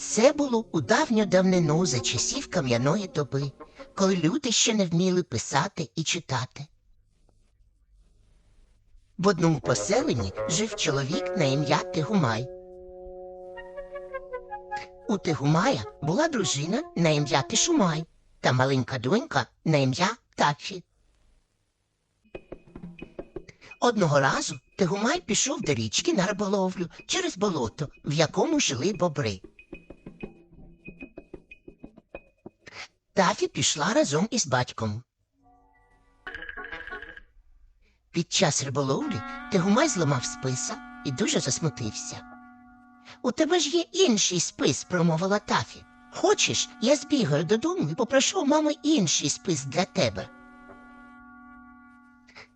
Це було у давню давнину за часів кам'яної доби, коли люди ще не вміли писати і читати. В одному поселенні жив чоловік на ім'я Тигумай. У Тигумая була дружина на ім'я Тишумай та маленька донька на ім'я Тафі. Одного разу Тигумай пішов до річки на риболовлю через болото, в якому жили бобри. Тафі пішла разом із батьком. Під час риболовлі Тигумай зламав списа і дуже засмутився. У тебе ж є інший спис, промовила Тафі. Хочеш, я збігаю додому і попрошу у мами інший спис для тебе.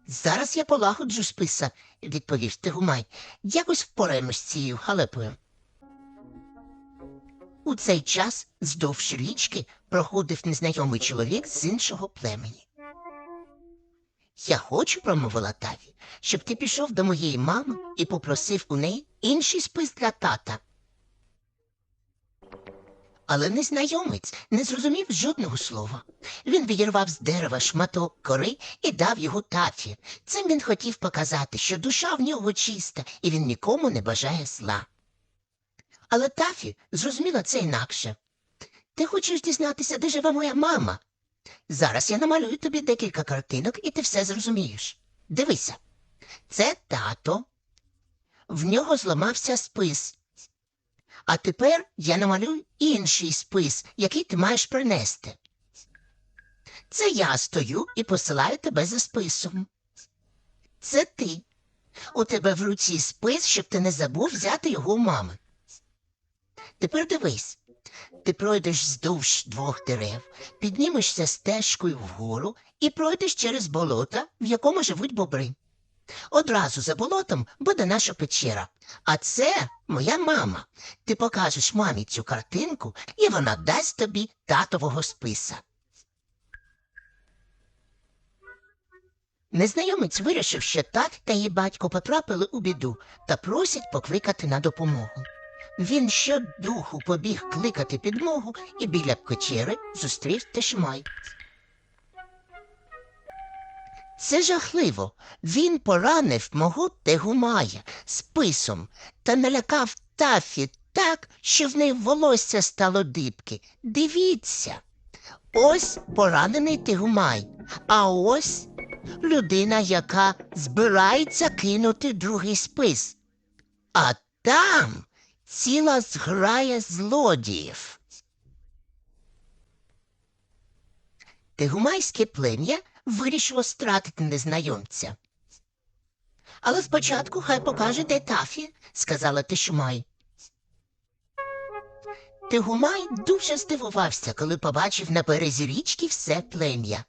Зараз я полагоджу списа, відповів Тигумай. Якось впораємось з цією халепою. У цей час здовж річки проходив незнайомий чоловік з іншого племені. Я хочу, промовила Таві, щоб ти пішов до моєї мами і попросив у неї інший спис для тата. Але незнайомець не зрозумів жодного слова. Він відірвав з дерева шматок кори і дав його тафі. Цим він хотів показати, що душа в нього чиста, і він нікому не бажає зла. Але Тафі зрозуміла це інакше. Ти хочеш дізнатися, де живе моя мама? Зараз я намалюю тобі декілька картинок, і ти все зрозумієш. Дивися, це тато. В нього зламався спис. А тепер я намалюю інший спис, який ти маєш принести. Це я стою і посилаю тебе за списом. Це ти. У тебе в руці спис, щоб ти не забув взяти його у мами. Тепер дивись. Ти пройдеш вздовж двох дерев, піднімешся стежкою вгору і пройдеш через болото, в якому живуть бобри. Одразу за болотом буде наша печера. А це моя мама. Ти покажеш мамі цю картинку, і вона дасть тобі татового списа. Незнайомець вирішив, що тат та її батько потрапили у біду та просять покликати на допомогу. Він щодуху побіг кликати підмогу і біля печери зустрів Тешмай. Це жахливо. Він поранив мого Тегумая списом та налякав тафі так, що в неї волосся стало дибки. Дивіться. Ось поранений Тегумай, а ось людина, яка збирається кинути другий спис. А там ціла зграя злодіїв. Тигумайське плем'я вирішило стратити незнайомця. Але спочатку хай покаже, де тафі, сказала Тишумай. Тигумай дуже здивувався, коли побачив на березі річки все плем'я.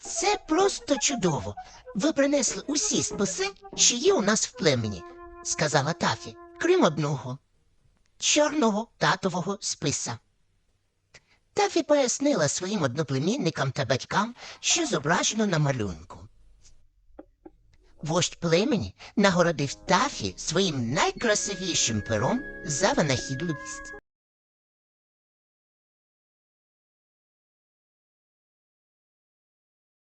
Це просто чудово. Ви принесли усі списи, що є у нас в племені, сказала Тафі, крім одного чорного татового списа. Тафі пояснила своїм одноплемінникам та батькам, що зображено на малюнку. Вождь племені нагородив Тафі своїм найкрасивішим пером за винахідливість.